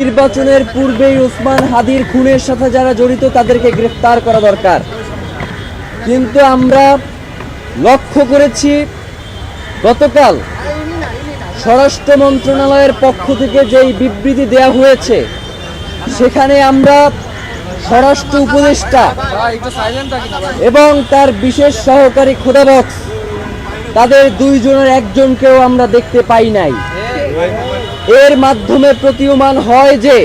নির্বাচনের পূর্বেই উসমান হাদির খুনের সাথে যারা জড়িত, তাদেরকে গ্রেফতার করা দরকার। কিন্তু আমরা লক্ষ্য করেছি, গতকাল স্বরাষ্ট্র মন্ত্রণালয়ের পক্ষ থেকে যেই বিবৃতি দেয়া হয়েছে, সেখানে আমরা স্বরাষ্ট্র উপদেষ্টা এবং তার বিশেষ সহকারী খোদাবক্স, তাদের দুইজনের একজনকেও আমরা দেখতে পাই নাই। এর মাধ্যমে প্রতীয়মান হয় যে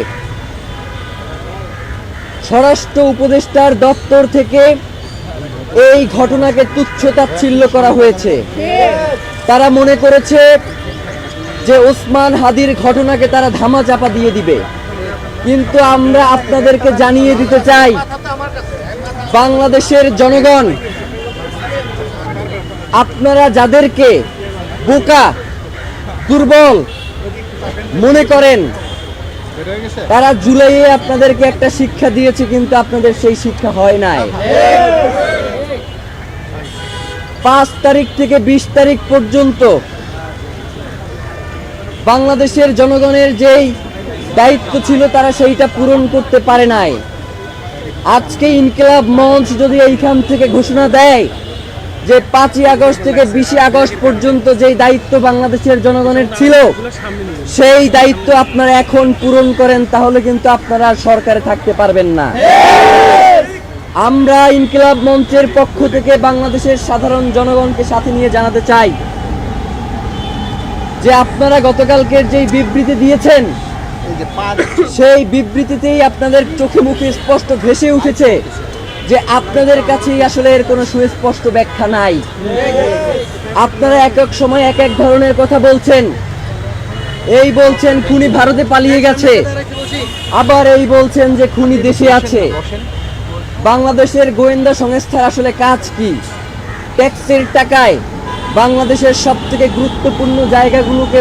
স্বরাষ্ট্র উপদেষ্টার দপ্তর থেকে এই ঘটনাকে তুচ্ছ তাচ্ছিল্য করা হয়েছে। তারা মনে করেছে যে ওসমান হাদির ঘটনাকে তারা ধামা চাপা দিয়ে দিবে। কিন্তু আমরা আপনাদেরকে জানিয়ে দিতে চাই, বাংলাদেশের জনগণ, আপনারা যাদেরকে বোকা, দুর্বল মনে করেন তারা জুলাইয়ে আপনাদেরকে একটা শিক্ষা দিয়েছে কিন্তু আপনাদের সেই শিক্ষা হয় নাই। পাঁচ তারিখ থেকে বিশ তারিখ পর্যন্ত বাংলাদেশের জনগণের যেই দায়িত্ব ছিল তারা সেইটা পূরণ করতে পারে নাই। আজকে ইনকিলাব মঞ্চ যদি এইখান থেকে ঘোষণা দেয় যে পাঁচই আগস্ট থেকে বিশে আগস্ট পর্যন্ত যেই দায়িত্ব বাংলাদেশের জনগণের ছিল সেই দায়িত্ব আপনারা এখন পূরণ করেন তাহলে কিন্তু আপনারা সরকারে থাকতে পারবেন না। আমরা ইনকিলাব মঞ্চের পক্ষ থেকে বাংলাদেশের সাধারণ জনগণকে সাথে নিয়ে জানাতে চাই যে আপনারা গতকালকের যেই বিবৃতি দিয়েছেন সেই বিবৃতিতেই আপনাদের চোখে মুখে স্পষ্ট ভেসে উঠেছে যে আপনাদের কাছেই আসলে এর কোনো সুস্পষ্ট ব্যাখ্যা নাই। আপনারা এক এক সময় এক এক ধরনের কথা বলছেন। এই বলছেন, খুনি ভারতে পালিয়ে গেছে। আবার এই বলছেন যে খুনি দেশে আছে। বাংলাদেশের গোয়েন্দা সংস্থার আসলে কাজ কি? ট্যাক্সের টাকায় বাংলাদেশের সব থেকে গুরুত্বপূর্ণ জায়গাগুলোকে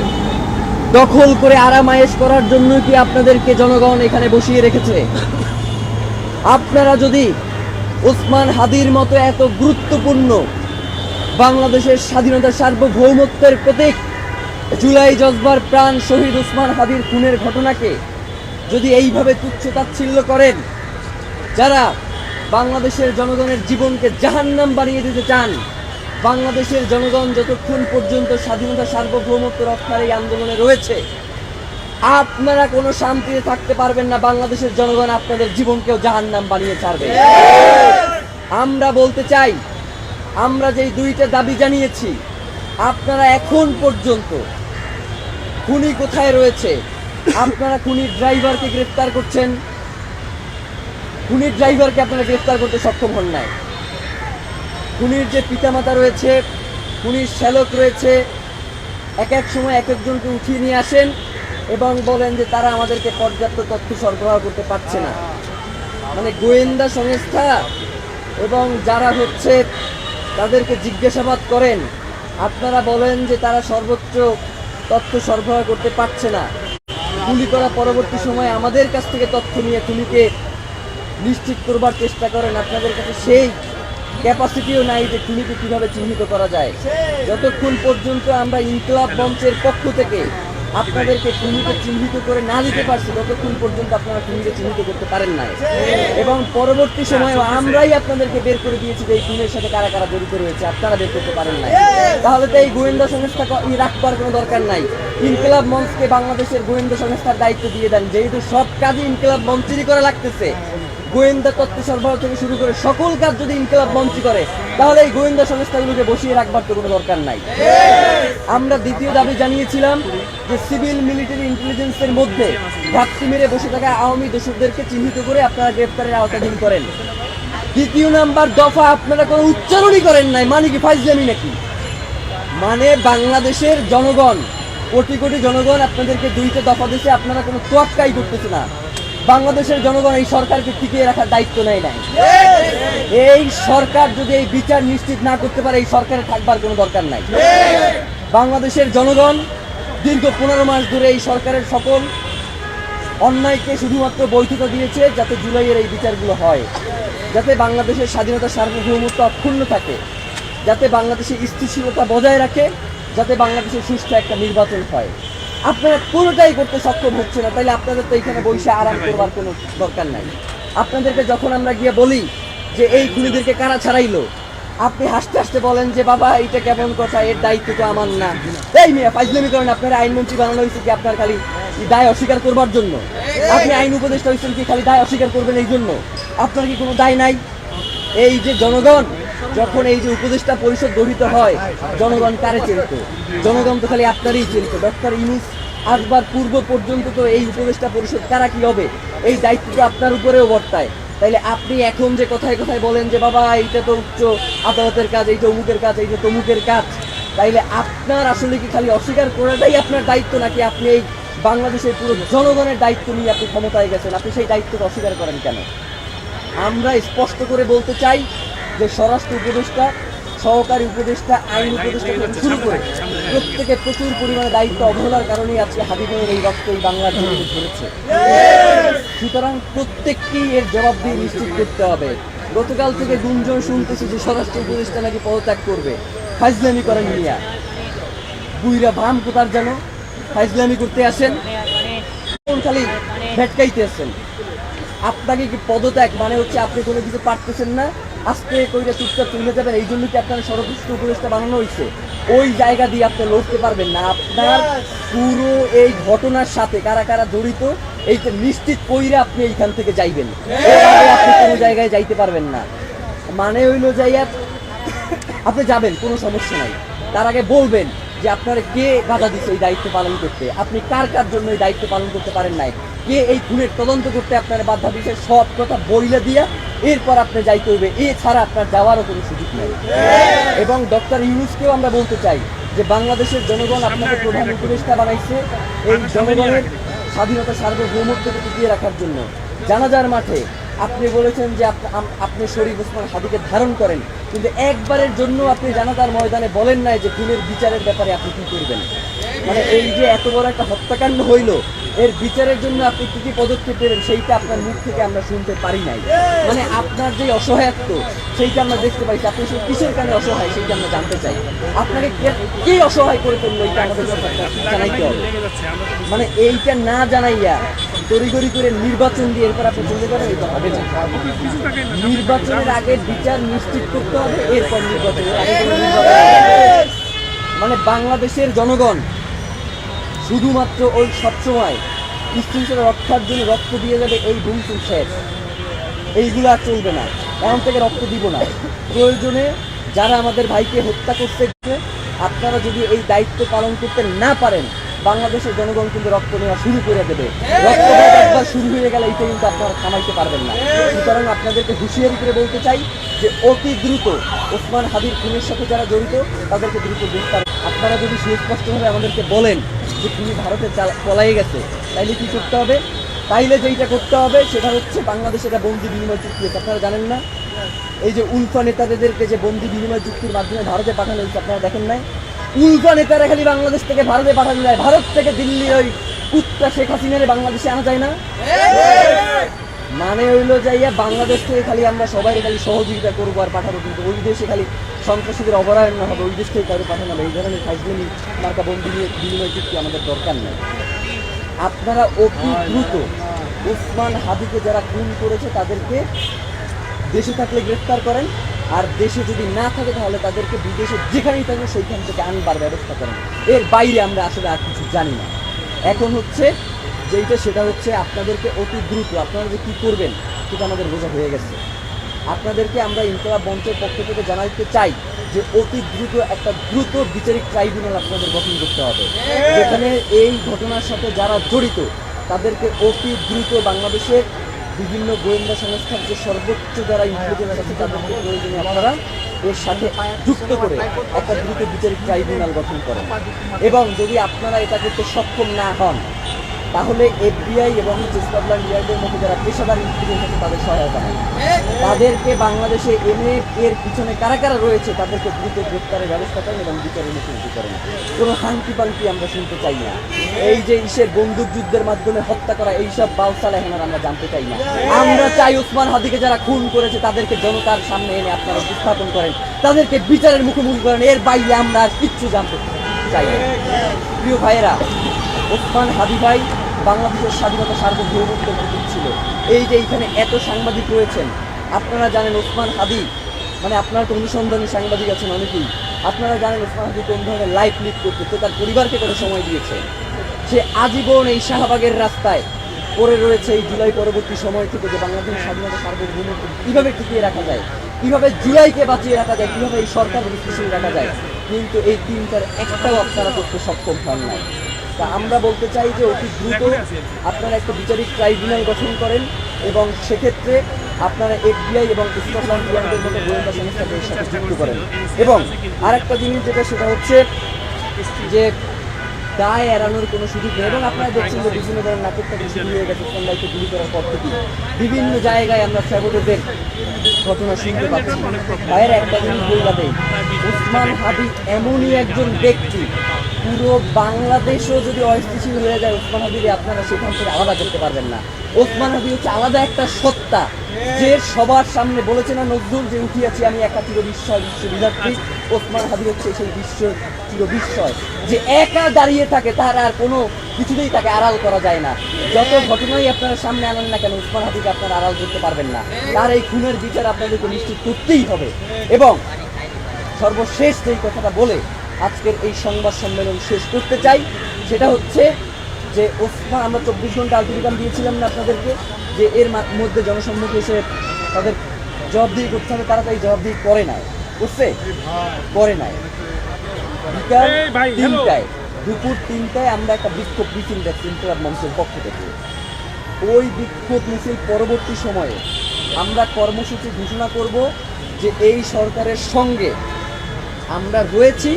দখল করে আরামায়েশ করার জন্য কি আপনাদেরকে জনগণ এখানে বসিয়ে রেখেছে? আপনারা যদি ওসমান হাদির মতো এত গুরুত্বপূর্ণ বাংলাদেশের স্বাধীনতা সার্বভৌমত্বের প্রতীক জুলাই জজবার প্রাণ শহীদ ওসমান হাদির খুনের ঘটনাকে যদি এইভাবে তুচ্ছ তাচ্ছিল্য করেন, যারা বাংলাদেশের জনগণের জীবনকে জাহান্নাম বানিয়ে দিতে চান, বাংলাদেশের জনগণ যতক্ষণ পর্যন্ত স্বাধীনতা সার্বভৌমত্ব রক্ষার এই আন্দোলনে রয়েছে আপনারা কোনো শান্তিতে থাকতে পারবেন না, বাংলাদেশের জনগণ আপনাদের জীবনকেও জাহান্নাম বানিয়ে ছাড়বে। আমরা বলতে চাই, আমরা যেই দুইটা দাবি জানিয়েছি, আপনারা এখন পর্যন্ত খুনি কোথায় রয়েছে? আপনারা খুনির ড্রাইভারকে গ্রেফতার করছেন? খুনির ড্রাইভারকে আপনারা গ্রেফতার করতে সক্ষম হন নাই। খুনির যে পিতামাতা রয়েছে, খুনির শ্যালক রয়েছে, এক এক সময় এক একজনকে উঠিয়ে নিয়ে আসেন। এবং বলেন যে তারা আমাদেরকে পর্যাপ্ত তথ্য সরবরাহ করতে পারছে না। মানে গোয়েন্দা সংস্থা এবং যারা হচ্ছে তাদেরকে জিজ্ঞাসাবাদ করেন, আপনারা বলেন যে তারা সর্বোচ্চ তথ্য সরবরাহ করতে পারছে না। গুলি করা পরবর্তী সময় আমাদের কাছ থেকে তথ্য নিয়ে খুনিকে নিশ্চিত করবার চেষ্টা করেন, আপনাদের কাছে সেই ক্যাপাসিটিও নাই যে খুনিকে কীভাবে চিহ্নিত করা যায়। যতক্ষণ পর্যন্ত আমরা ইনকলাব মঞ্চের পক্ষ থেকে আপনাদেরকে খুনিকে চিহ্নিত করে না দিতে পারছি ততক্ষণ পর্যন্ত আপনারা খুনিকে চিহ্নিত করতে পারেন নাই। এবং পরবর্তী সময়ে আমরাই আপনাদেরকে বের করে দিয়েছি যে এই খুনের সাথে কারা কারা জড়িত রয়েছে আপনারা বের করতে পারেন নাই। তাহলে তো এই গোয়েন্দা সংস্থা রাখবার কোনো দরকার নাই। ইনকলাব মঞ্চকে বাংলাদেশের গোয়েন্দা সংস্থার দায়িত্ব দিয়ে দেন যেহেতু সব কাজই ইনকলাব মঞ্চেরই করা লাগতেছে। গোয়েন্দা তথ্য সরবরাহ থেকে শুরু করে সকল কাজ যদি ইনকলাব মঞ্চই করে, তাহলে এই গোয়েন্দা সংস্থাগুলোকে বসিয়ে রাখবার তো কোনো দরকার নাই। আমরা দ্বিতীয় দাবি জানিয়েছিলাম যে সিভিল মিলিটারি ইন্টেলিজেন্সের মধ্যে ঘাটতি মেরে বসে থাকা আওয়ামী দোষকদেরকে চিহ্নিত করে আপনারা গ্রেপ্তারের আওতাধীন করেন। দ্বিতীয় নাম্বার দফা, আপনারা কোনো উচ্চারণই করেন নাই। মানে কি ফাইজলামি নাকি? মানে বাংলাদেশের জনগণ, কোটি কোটি জনগণ আপনাদেরকে দুইটা দফা দেশে আপনারা কোনো তোয়াক্কাই করতেছে না। বাংলাদেশের জনগণ এই সরকারকে টিকিয়ে রাখার দায়িত্ব নেয় নাই। এই সরকার যদি এই বিচার নিশ্চিত না করতে পারে, এই সরকারে থাকবার কোনো দরকার নাই। বাংলাদেশের জনগণ দীর্ঘ পনেরো মাস ধরে এই সরকারের সকল অন্যায়কে শুধুমাত্র বৈধতা দিয়েছে যাতে জুলাইয়ের এই বিচারগুলো হয়। যাতে বাংলাদেশের স্বাধীনতা সার্বভৌমত্ব অক্ষুণ্ণ থাকে। যাতে বাংলাদেশের স্থিতিশীলতা বজায় রাখে। যাতে বাংলাদেশের সুষ্ঠু একটা নির্বাচন হয়। আপনারা কোনোটাই করতে সক্ষম হচ্ছে না তাইলে আপনাদের তো এখানে বসে আরাম করবার কোনো দরকার নাই। আপনাদেরকে যখন আমরা গিয়ে বলি যে এই খুনিদেরকে কারা ছাড়াইলো, আপনি হাসতে হাসতে বলেন যে, বাবা এটা কেমন কথা, এর দায়িত্ব তো আমার না। এই মিয়া ফাইজলামি করেন, আপনার আইনমন্ত্রী বানানো হয়েছে কি আপনার খালি দায় অস্বীকার করবার জন্য? আপনি আইন উপদেষ্টা হয়েছেন কি খালি দায় অস্বীকার করবেন এই জন্য? আপনার কি কোনো দায় নাই? এই যে জনগণ যখন এই যে উপদেষ্টা পরিষদ গঠিত হয়, জনগণ কারে চিনত? জনগণ তো খালি আপনারই চিনত। ডক্টর ইনুস আসবার পূর্ব পর্যন্ত তো এই উপদেষ্টা পরিষদ কারা কি হবে? এই দায়িত্বটা আপনার উপরেও বর্তায়। তাইলে আপনি এখন যে কথায় কথায় বলেন যে, বাবা, এইটা তো উচ্চ আদালতের কাজ, এইটা অমুকের কাজ, এইটা তমুকের কাজ। তাইলে আপনার আসলে কি খালি অস্বীকার করাটাই আপনার দায়িত্ব, নাকি আপনি এই বাংলাদেশের পুরো জনগণের দায়িত্ব নিয়ে আপনি ক্ষমতায় গেছেন? আপনি সেই দায়িত্বটা অস্বীকার করেন কেন? আমরা স্পষ্ট করে বলতে চাই যে স্বরাষ্ট্র উপদেষ্টা, সহকারী উপদেষ্টা, আইন উপদেষ্টা থেকে শুরু করে প্রত্যেকে প্রচুর পরিমাণে দায়িত্ব অবহেলার কারণেই আজকে হাবিবের এই রক্ত এই বাংলার জমিনে ধরেছে সুতরাং প্রত্যেককেই এর জবাব দিয়ে নিশ্চিত করতে হবে। গতকাল থেকে গুঞ্জন শুনতেছি যে স্বরাষ্ট্র উপদেষ্টা নাকি পদত্যাগ করবে। ফাইজলামি করেন মিয়া। বুইরা ভাম কোথার যেন? ফাইজলামি করতে আসেন। খালি ভেটকাইতে আসেন। আপনাকে কি পদত্যাগ মানে হচ্ছে আপনি কোনো কিছু পারতেছেন না? আজকে করে চুপচাপ তুলে যাবেন এই জন্য কি আপনার সর্বোচ্চ উপদেষ্টা বানানো হয়েছে। ওই জায়গা দিয়ে আপনি লড়তে পারবেন না। আপনার পুরো এই ঘটনার সাথে কারা কারা জড়িত এই যে নিশ্চিত কইরে আপনি এইখান থেকে যাইবেন। আপনি কোনো জায়গায় যাইতে পারবেন না। মানে হইল যাইয়া আপনি যাবেন কোনো সমস্যা নাই। তার আগে বলবেন যে আপনারা কে বাধা দিচ্ছে এই দায়িত্ব পালন করতে? আপনি কার কার জন্য এই দায়িত্ব পালন করতে পারেন নাই? কে এই খুনের তদন্ত করতে আপনার বাধা দিচ্ছে সব কথা বইলে দিয়া এরপর আপনি যাইতে হইবে। এছাড়া আপনার যাওয়ারও কোনো সুযোগ নেই। এবং ডক্টর ইউনুসকেও আমরা বলতে চাই যে বাংলাদেশের জনগণ আপনাকে প্রধান উপদেষ্টা বানাইছে এই জনগণের স্বাধীনতা সার্বভৌমত্বকে টিকিয়ে রাখার জন্য। জানাজার মাঠে আপনি বলেছেন যে আপনি শরীফ ওসমান হাদিকে ধারণ করেন, কিন্তু একবারের জন্য আপনি জানাজার ময়দানে বলেন নাই যে খুনের বিচারের ব্যাপারে আপনি কি করবেন। মানে এই যে এত বড় একটা হত্যাকাণ্ড হইল, এর বিচারের জন্য আপনি কি কি পদক্ষেপ নেবেন, সেইটা আপনার মুখ থেকে আমরা শুনতে পারি নাই। মানে আপনার যে অসহায়ত্ব, সেইটা আমরা দেখতে পাইছি। আপনি সেই কিসের কারণে অসহায়, সেইটা আমরা জানতে চাই। আপনাকে কে অসহায় করে তুললো, এইটা আমাদের জানাইতে হবে। মানে এইটা না জানাইয়া তড়িগড়ি করে নির্বাচন দিয়ে এরপর আপনি চলে যাবেন এটা হবে না। নির্বাচনের আগে বিচার নিশ্চিত করতে হবে, এরপর নির্বাচন মানে বাংলাদেশের জনগণ শুধুমাত্র ওই সবসময় স্ত্রীশীল রক্ষার জন্য রক্ত দিয়ে যাবে এই ভুলটুল শেষ। এইগুলো আর চলবে না। এখন থেকে রক্ত দিব না। প্রয়োজনে যারা আমাদের ভাইকে হত্যা করতে আপনারা যদি এই দায়িত্ব পালন করতে না পারেন বাংলাদেশের জনগণ কিন্তু রক্ত নেওয়া শুরু করে দেবে। রক্ত একবার শুরু হয়ে গেলে এটা কিন্তু আপনারা থামাইতে পারবেন না। সুতরাং আপনাদেরকে হুঁশিয়ারি করে বলতে চাই যে অতি দ্রুত ওসমান হাবির খুনের সাথে যারা জড়িত, তাদেরকে দ্রুত গ্রেফতার আপনারা যদি সুস্পষ্টভাবে আমাদেরকে বলেন যে তিনি ভারতে পলাই গেছে, তাইলে কি করতে হবে? তাইলে যেইটা করতে হবে, সেটা হচ্ছে বাংলাদেশের একটা বন্দি বিনিময় চুক্তি হয়েছে আপনারা জানেন না? এই যে উলফা নেতাদেরকে যে বন্দি বিনিময় চুক্তির মাধ্যমে ভারতে পাঠানো হয়েছে, আপনারা দেখেন নাই? উলফা নেতারা খালি বাংলাদেশ থেকে ভারতে পাঠানো যায়। ভারত থেকে দিল্লি ওই কুত্তা শেখ হাসিনারে বাংলাদেশে আনা যায় না? মানে হইল যাইয়া বাংলাদেশ থেকে খালি আমরা সবাই খালি সহযোগিতা করব আর পাঠাবো কিন্তু ওই দেশে খালি সন্ত্রাসীদের অবরায়ণ হবে, ওই দেশ থেকে কারও পাঠানো হবে এই ধরনের ফাইজলিমি মার্কা বন্দি নিয়ে বিনিময় চুক্তি আমাদের দরকার নেই। আপনারা অতি দ্রুত ওসমান হাদিকে যারা খুন করেছে তাদেরকে দেশে থাকলে গ্রেফতার করেন। আর দেশে যদি না থাকে তাহলে তাদেরকে বিদেশে যেখানেই থাকবে সেইখান থেকে আনবার ব্যবস্থা করেন। এর বাইরে আমরা আসলে আর কিছু জানি না। এখন হচ্ছে যেইটা, সেটা হচ্ছে আপনাদেরকে অতি দ্রুত, আপনারা যে কী করবেন সেটা আমাদের বোঝা হয়ে গেছে। আপনাদেরকে আমরা ইনকলাব মঞ্চের পক্ষ থেকে জানাইতে চাই যে অতি দ্রুত একটা দ্রুত বিচারিক ট্রাইব্যুনাল আপনাদের গঠন করতে হবে। যেখানে এই ঘটনার সাথে যারা জড়িত, তাদেরকে অতি দ্রুত বাংলাদেশের বিভিন্ন গোয়েন্দা সংস্থার যে সর্বোচ্চ যারা ইনফ্লুয়েন্স আছে প্রয়োজনে আপনারা এর সাথে যুক্ত করে একটা দ্রুত বিচারিক ট্রাইব্যুনাল গঠন করেন। এবং যদি আপনারা এটা করতে সক্ষম না হন তাহলে এফবিআই এবং স্কটল্যান্ড ইয়ার্ডের মতো যারা পেশাদার ইনস্টিটিউট আছে তাদের সহায়তা হয় তাদেরকে বাংলাদেশে এনে এর পিছনে কারা কারা রয়েছে, তাদেরকে দ্রুত গ্রেপ্তারের ব্যবস্থা করেন এবং বিচারের মুখোমুখি করেন। কোনো হাঙ্কি পাঙ্কি আমরা শুনতে চাই না। এই যে ইসের বন্দুক যুদ্ধের মাধ্যমে হত্যা করা এইসব বাউসাল এখন আমরা জানতে চাই না। আমরা চাই ওসমান হাদিকে যারা খুন করেছে, তাদেরকে জনতার সামনে এনে আপনারা উপস্থাপন করেন। তাদেরকে বিচারের মুখোমুখি করেন। এর বাইরে আমরা আর কিচ্ছু জানতে চাই না। প্রিয় ভাইয়েরা ওসমান হাদি ভাই বাংলাদেশের স্বাধীনতা সার্বভৌমত্বের প্রতীক ছিল। এই যে এইখানে এত সাংবাদিক রয়েছেন, আপনারা জানেন ওসমান হাদি মানে আপনার তো অনুসন্ধানী সাংবাদিক আছেন অনেকেই, আপনারা জানেন ওসমান হাদি কোন ধরনের লাইফ লিড করতে, তো তার পরিবারকে কত সময় দিয়েছে? সে আজীবন এই শাহবাগের রাস্তায় পড়ে রয়েছে এই জুলাই পরবর্তী সময় থেকে যে বাংলাদেশের স্বাধীনতা সার্বভৌমত্ব কীভাবে টিকিয়ে রাখা যায়, কীভাবে জুলাইকে বাঁচিয়ে রাখা যায়, কীভাবে এই সরকার স্থিতিশীল রাখা যায়, কিন্তু এই তিনটার একটাও আপনারা করতে সক্ষম হন নাই। তা আমরা বলতে চাই যে অতি দ্রুত আপনারা একটা বিচারিক ট্রাইব্যুনাল গঠন করেন এবং সেক্ষেত্রে আপনারা এফবিআই এবং স্কটল্যান্ড ইয়ার্ডের মতো গোয়েন্দা সংস্থাকে এর সাথে যুক্ত করেন। এবং আরেকটা জিনিস যেটা সেটা হচ্ছে যে দায় এড়ানোর কোনো সুযোগ নেই। এবং আপনারা দেখছেন যে বিভিন্ন ধরনের নাটক থেকে শুরু হয়ে গেছে সন্ধ্যাকে গুলি করার থেকে বিভিন্ন জায়গায় আমরা সাগরদের ঘটনা শুনতে পাচ্ছি। ভাইয়ের একটা জিনিস বলবাতে উসমান হাদি এমনই একজন ব্যক্তি পুরো বাংলাদেশও যদি অস্থিতিশীল হয়ে যায়, ওসমান হাবিবে আপনারা সেখান থেকে আলাদা করতে পারবেন না। ওসমান হাবি হচ্ছে আলাদা একটা সত্তা। যে সবার সামনে বলেছে না, নজরুল যে উঠিয়াছি, আমি একা চির বিস্ময়, বিশ্ব বিধাত্রী। ওসমান হাবি হচ্ছে সেই বিশ্ব চির বিস্ময়। যে একা দাঁড়িয়ে থাকে, তার আর কোনো কিছুতেই তাকে আড়াল করা যায় না। যত ঘটনাই আপনারা সামনে আনেন না কেন, ওসমান হাবিকে আপনারা আড়াল করতে পারবেন না। তার এই খুনের বিচার আপনাদেরকে নিশ্চিত করতেই হবে। এবং সর্বশেষ যেই কথাটা বলে আজকের এই সংবাদ সম্মেলন শেষ করতে চাই সেটা হচ্ছে যে ওসমান আমরা চব্বিশ ঘণ্টা আলটিমেটাম দিয়েছিলাম না আপনাদেরকে যে এর মধ্যে জনসম্মুখে এসে তাদের জবাবদিহি করতে হবে তারা তাই জবাবদিহি করে নাই। বুঝছে? করে নাই। বিকাল. তিনটায় দুপুর তিনটায় আমরা একটা বিক্ষোভ মিছিল দেখছি ইনকলাব মঞ্চের পক্ষ থেকে। ওই বিক্ষোভ মিছিল পরবর্তী সময়ে আমরা কর্মসূচি ঘোষণা করব যে এই সরকারের সঙ্গে আমরা রয়েছি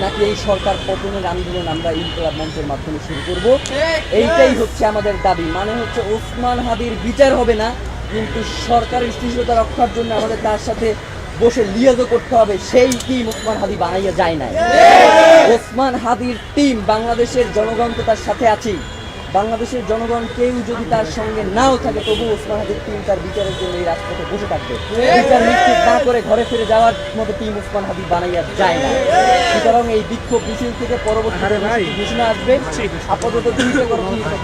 নাকি এই সরকার পতনের আন্দোলন আমরা ইনকলাব মঞ্চের মাধ্যমে শুরু করব? এইটাই হচ্ছে আমাদের দাবি মানে হচ্ছে ওসমান হাদির বিচার হবে না কিন্তু সরকারের স্থিতিশীলতা রক্ষার জন্য আমাদের তার সাথে বসে লিয়াজও করতে হবে সেই টিম ওসমান হাদি বানাইয়া যায় না ওসমান হাদির টিম বাংলাদেশের জনগণ তো তার সাথে আছেই। বাংলাদেশের জনগণ কেউ যদি তার সঙ্গে নাও থাকে তবু ওসমান হাদির টিম তার বিচারের জন্য এই রাজপথে বসে থাকবে। বিচার নিশ্চিত না করে ঘরে ফিরে যাওয়ার মতো টিম ওসমান হাদি বানাইয়া যায় না। সুতরাং এই বিক্ষোভ মিছিল থেকে পরবর্তী। ঘোষণা আসবে? আপাতত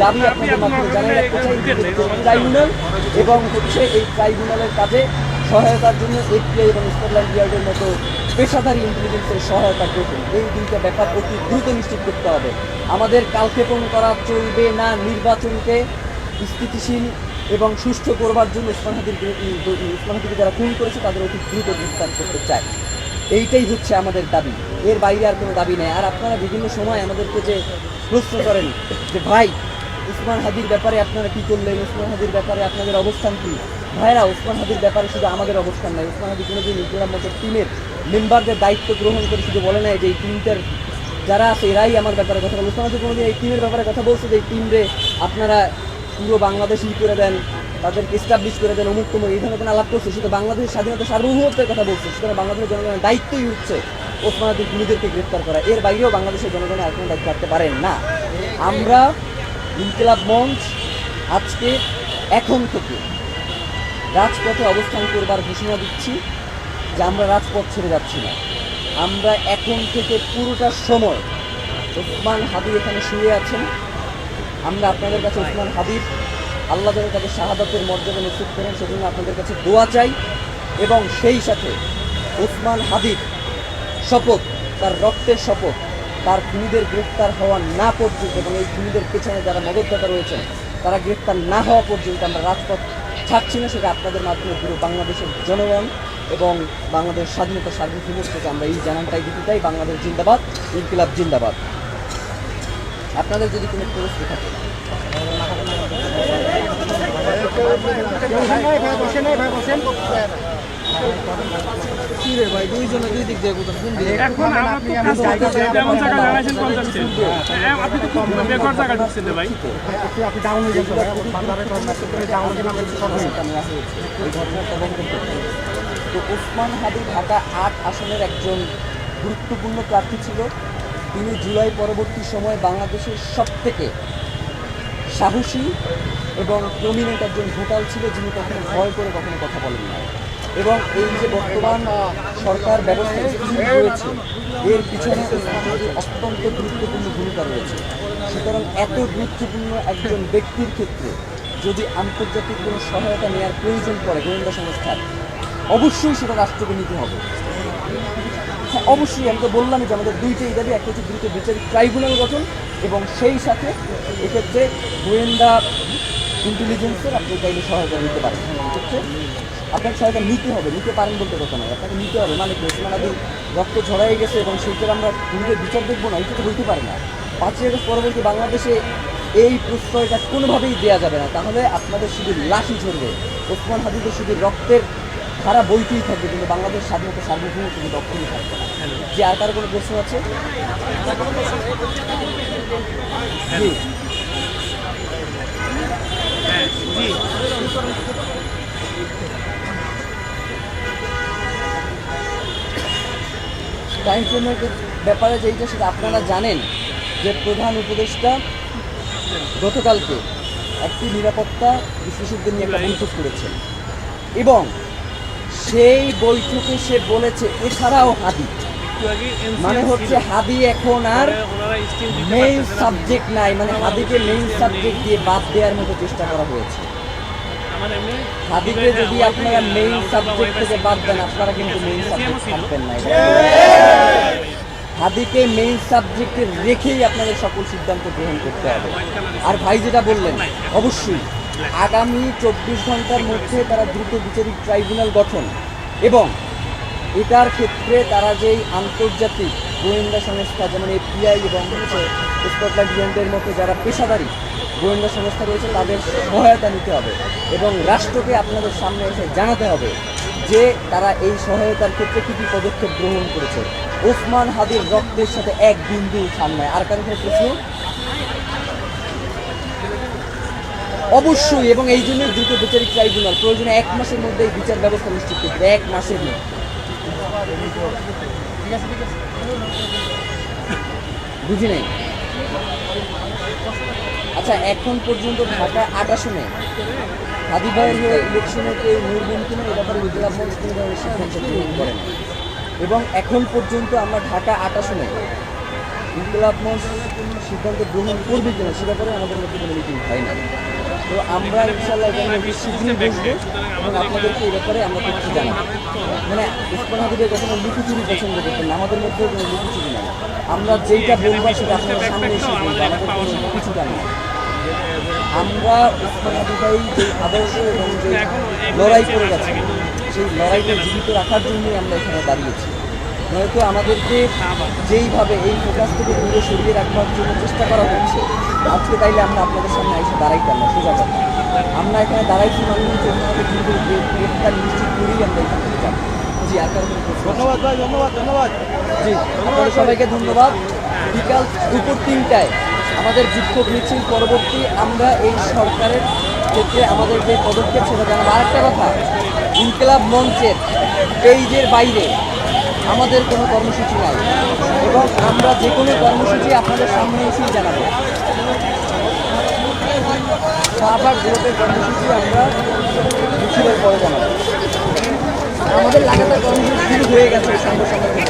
দাবি আপনাদের মাধ্যমে জানিয়ে রাখতে চাই ট্রাইব্যুনাল এবং হচ্ছে এই ট্রাইব্যুনালের কাজে সহায়তার জন্য এফবিআই এবং স্কটল্যান্ড ইয়ার্ডের মতো পেশাদারি ইন্টেলিজেন্সের সহায়তা করবেন এই দুইটা ব্যাপার অতি দ্রুত নিশ্চিত করতে হবে। আমাদের কালক্ষেপণ করা চলবে না নির্বাচনকে স্থিতিশীল এবং সুষ্ঠু করবার জন্য উসমান হাদির উসমান হাদিকে যারা খুন করেছে তাদের অতি দ্রুত গ্রেফতার করতে চায়। এইটাই হচ্ছে আমাদের দাবি। এর বাইরে আর কোনো দাবি নেই। আর আপনারা বিভিন্ন সময় আমাদেরকে যে প্রশ্ন করেন যে, ভাই, উসমান হাদির ব্যাপারে আপনারা কী করলেন? উসমান হাদির ব্যাপারে আপনাদের অবস্থান কি? ভাইরা উসমান হাদির ব্যাপারে শুধু আমাদের অবস্থান নাই। উসমান হাদি কোনোদিন ইসলাম মতো টিমের মেম্বারদের দায়িত্ব গ্রহণ করে শুধু বলে নাই যে এই টিমটার যারা আছে, এরাই আমার ব্যাপারে কথা বলে। উসমান হাদি কোনোদিন এই টিমের ব্যাপারে কথা বলছে যে এই টিমরে আপনারা পুরো বাংলাদেশ ই করে দেন, তাদেরকে এস্টাবলিশ করে দেন, অমুক তমুক, এই ধরনের কোনো আলাপ করছে। সেটা বাংলাদেশের স্বাধীনতা সার্বভৌমত্বের কথা বলছে, সুতরাং বাংলাদেশের জনগণের দায়িত্বই হচ্ছে ওসমান হাদির খুনিদেরকে গ্রেফতার করা। এর বাইরেও বাংলাদেশের জনগণের আর কোনো দায়িত্ব রাখতে পারেন না। আমরা ইনকিলাব মঞ্চ আজকে এখন থেকে রাজপথে অবস্থান করবার ঘোষণা দিচ্ছি যে আমরা রাজপথ ছেড়ে যাচ্ছি না। আমরা এখন থেকে পুরোটা সময় ওসমান হাদি এখানে শুয়ে আছেন। আমরা আপনাদের কাছে ওসমান হাবিব আল্লাহ যেন তাকে শাহাদাতের মর্যাদা নিশ্চিত করেন, সেজন্য আপনাদের কাছে দোয়া চাই এবং সেই সাথে ওসমান হাবিব শপথ, তার রক্তের শপথ, তার খুনিদের গ্রেফতার হওয়া না পর্যন্ত এবং এই খুনিদের পেছনে যারা মদতদাতা রয়েছেন, তারা গ্রেফতার না হওয়া পর্যন্ত আমরা রাজপথ ছাড়ছি না সেটা আপনাদের মাধ্যমে পুরো বাংলাদেশের জনগণ এবং বাংলাদেশ স্বাধীনতা সার্বভৌমত্বকে আমরা এই জানানটাই দিতে চাই, বাংলাদেশ জিন্দাবাদ, ইনকিলাব জিন্দাবাদ। আপনাদের যদি কোনো প্রশ্ন থাকে। এখন আমার তো কাজ করতে হবে, এমন জায়গা জানাইছেন কোন যাচ্ছে? হ্যাঁ, আপনি তো খুব বেকার জায়গা ঢুকছেন রে ভাই। আপনি ডাউন হয়ে যাবেন বাংলাদেশ মেসেজ করে ডাউন হয়ে যাবেন নেওয়া হয়েছে এই ঘটনার তদন্ত তো ওসমান হাদি ঢাকা আট আসনের একজন গুরুত্বপূর্ণ প্রার্থী ছিল। তিনি জুলাই পরবর্তী সময়ে বাংলাদেশের সব থেকে সাহসী এবং প্রমিনেন্ট একজন ভোটাল ছিল যিনি কখনো ভয় করে কখনো কথা বলেন না এবং এই যে বর্তমান সরকার ব্যবস্থা রয়েছে, এর পিছনে অত্যন্ত গুরুত্বপূর্ণ ভূমিকা রয়েছে। সুতরাং এত গুরুত্বপূর্ণ একজন ব্যক্তির ক্ষেত্রে যদি আন্তর্জাতিক কোনো সহায়তা নেওয়ার প্রয়োজন পড়ে গোয়েন্দা সংস্থার, অবশ্যই সেটা রাষ্ট্রকে নিতে হবে। হ্যাঁ অবশ্যই, আমি তো বললাম যে আমাদের দুইটাই দাবি, একটা হচ্ছে দ্রুত বিচারিক ট্রাইব্যুনাল গঠন এবং সেই সাথে এক্ষেত্রে গোয়েন্দা ইন্টেলিজেন্সের আপনি চাইলে সহায়তা নিতে পারেন। হচ্ছে আপনাকে সহায়তা নিতে হবে, নিতে পারেন বলতে কথা নয়। আপনাকে নিতে হবে মানে কি? আলীর রক্ত ঝরাই গেছে এবং সেইটার আমরা নিজের বিচার দেখব না, এটা তো হইতে পারে না। পাঁচই আগস্ট পরবর্তী বাংলাদেশে এই প্রশ্রয়টা কোনোভাবেই দেওয়া যাবে না। তাহলে আপনাদের শুধু লাশি ঝরবে। ওসমান হাদিদের শুধু রক্তের ধারা বইতেই থাকবে, কিন্তু বাংলাদেশ স্বাধীনতা সার্বভৌম কিন্তু দক্ষিণই থাকবে না। যে আর কারও কোনো প্রশ্ন আছে? জি হ্যাঁ জি টাইম ফ্রেমের ব্যাপারে যেইটা সেটা আপনারা জানেন যে প্রধান উপদেষ্টা গতকালকে একটি নিরাপত্তা বিশ্লেষকদের নিয়ে একটা বৈঠক করেছেন। এবং সেই বৈঠকে সে বলেছে, এছাড়াও হাদি একটু আগে NCR মানে হচ্ছে হাদি এখন আর স্টিল দিতে মেইন সাবজেক্ট নাই মানে হাদিকে মেইন সাবজেক্ট দিয়ে বাদ দেওয়ার মতো চেষ্টা করা হয়েছে। হাদিকে হ্যাঁ, যদি আপনারা মেইন সাবজেক্ট থেকে বাদ দেন আপনারা কিন্তু মেইন সাবজেক্ট। থাকবেন না। হাদিকে মেইন সাবজেক্টে রেখেই আপনাদের সকল সিদ্ধান্ত গ্রহণ করতে হবে। আর ভাই যেটা বললেন অবশ্যই আগামী চব্বিশ ঘণ্টার মধ্যে তারা দ্রুত বিচারিক ট্রাইব্যুনাল গঠন এবং এটার ক্ষেত্রে তারা যেই আন্তর্জাতিক গোয়েন্দা সংস্থা, যেমন এফবিআই এবং হচ্ছে স্কটল্যান্ড ইয়ার্ডের মতো যারা পেশাদারী গোয়েন্দা সংস্থা রয়েছে, তাদের সহায়তা নিতে হবে এবং রাষ্ট্রকে আপনাদের সামনে এসে জানাতে হবে যে তারা এই সহায়তার ক্ষেত্রে কী কী পদক্ষেপ গ্রহণ করেছে। ওসমান হাদির রক্তের সাথে এক বিন্দু সামনে। আর কারও কোনো প্রশ্ন? অবশ্যই, এবং এই জন্য দ্রুত বিচারিক ট্রাইব্যুনাল প্রয়োজনে এক মাসের মধ্যে এই বিচার ব্যবস্থা নিশ্চিত করতে এক মাসের মধ্যে। বুঝি নাই আচ্ছা এখন পর্যন্ত ঢাকা আট আসনে হাদি ভাইয়ের হয়ে ইলেকশনে কেউ লড়বেন কিনা এ ব্যাপারে সিদ্ধান্ত গ্রহণ করেন। এবং এখন পর্যন্ত আমরা ঢাকা আট আসনে ইনকলাব মঞ্চ সিদ্ধান্ত গ্রহণ করবে কিনা সে ব্যাপারে আমাদের মধ্যে কোনো মিটিং হয় না তো আমরা ইনশাল্লাহ এটা নিয়ে শীঘ্রই বসবো এবং আপনাদেরকে এই ব্যাপারে আমরা তথ্য জানাব। মানে উসমান হাবিবের কখনো লুকুচুরি পছন্দ করতেন না। আমাদের মধ্যে কোনো লুকুচুরি নাই। আমরা যেইটা বলব সেটা আপনাদের সামনে এসে বলব। আমাদের কোনো লুকুচুরি নাই আমরা উসমান হাবিব ভাই যে আদর্শ এবং যে লড়াই করে গেছে সেই লড়াইকে জীবিত রাখার জন্যই আমরা এখানে দাঁড়িয়েছি। নয়তো আমাদেরকে যেইভাবে এই ফোকাস থেকে দূরে সরিয়ে রাখবার জন্য চেষ্টা করা হচ্ছে আজকে তাইলে আমরা আপনাদের সামনে এসে দাঁড়াইতাম না সোজা কথা। আমরা এখানে দাঁড়াইছি মানে হচ্ছে ওনাদের কিন্তু গ্রেফতার নিশ্চিত করেই আমরা এখান থেকে যাব। জি আর? ধন্যবাদ ভাই ধন্যবাদ ধন্যবাদ। জি আপনাদের সবাইকে ধন্যবাদ। বিকাল দুপুর তিনটায় আমাদের বিক্ষোভ মিছিল পরবর্তী আমরা এই সরকারের ক্ষেত্রে আমাদের যে পদক্ষেপ সেটা জানাব। আরেকটা কথা ইনকলাব মঞ্চের পেইজের বাইরে আমাদের কোনো কর্মসূচি নাই। এবং আমরা যে কোনো কর্মসূচি আপনাদের সামনে এসেই জানাব। আবার গ্রুপের কর্মসূচি আমরা মিছিলের পরে জানাব। আমাদের লাগাতার কর্মসূচি শুরু হয়ে গেছে সঙ্গে সামনে